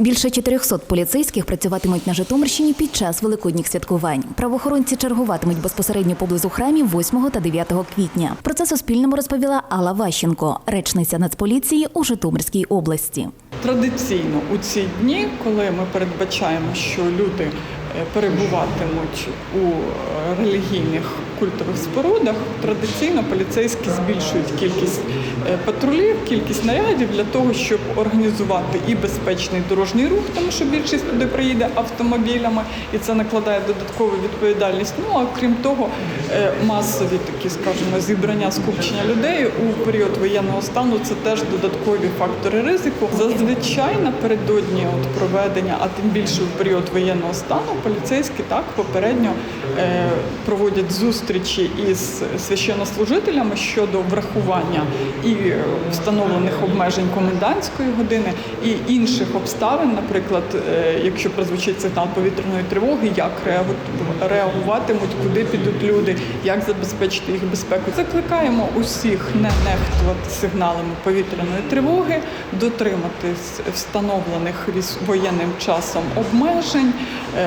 Більше 400 поліцейських працюватимуть на Житомирщині під час великодніх святкувань. Правоохоронці чергуватимуть безпосередньо поблизу храмів 8 та 9 квітня. Про це Суспільному розповіла Алла Ващенко, речниця Нацполіції у Житомирській області. Традиційно у ці дні, коли ми передбачаємо, що люди перебуватимуть у е, релігійних культових спорудах, традиційно поліцейські збільшують кількість е, патрулів, кількість нарядів для того, щоб організувати і безпечний дорожній рух, тому що більшість туди приїде автомобілями, і це накладає додаткову відповідальність. Ну а крім того, е, масові такі, скажімо, зібрання скупчення людей у період воєнного стану це теж додаткові фактори ризику. Зазвичай напередодні от проведення, а тим більше в період воєнного стану, поліцейські так попередньо е, проводять зустрічі із священнослужителями щодо врахування і встановлених обмежень комендантської години і інших обставин, наприклад, е, якщо прозвучить сигнал повітряної тривоги, як реагу- реагуватимуть, куди підуть люди, як забезпечити їх безпеку. Закликаємо усіх не нехтувати сигналами повітряної тривоги, дотриматись встановлених воєнним часом обмежень,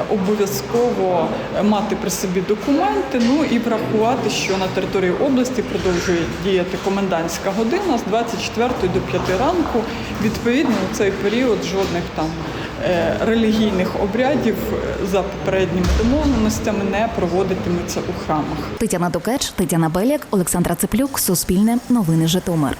обов'язково мати при собі документи. Ну і врахувати, що на території області продовжує діяти комендантська година з 24 до 5 ранку. Відповідно, у цей період жодних там е, релігійних обрядів е, за попередніми домовленостями не проводитиметься у храмах. Тетяна Токач, Тетяна Беляк, Олександра Цеплюк, Суспільне, Новини Житомир.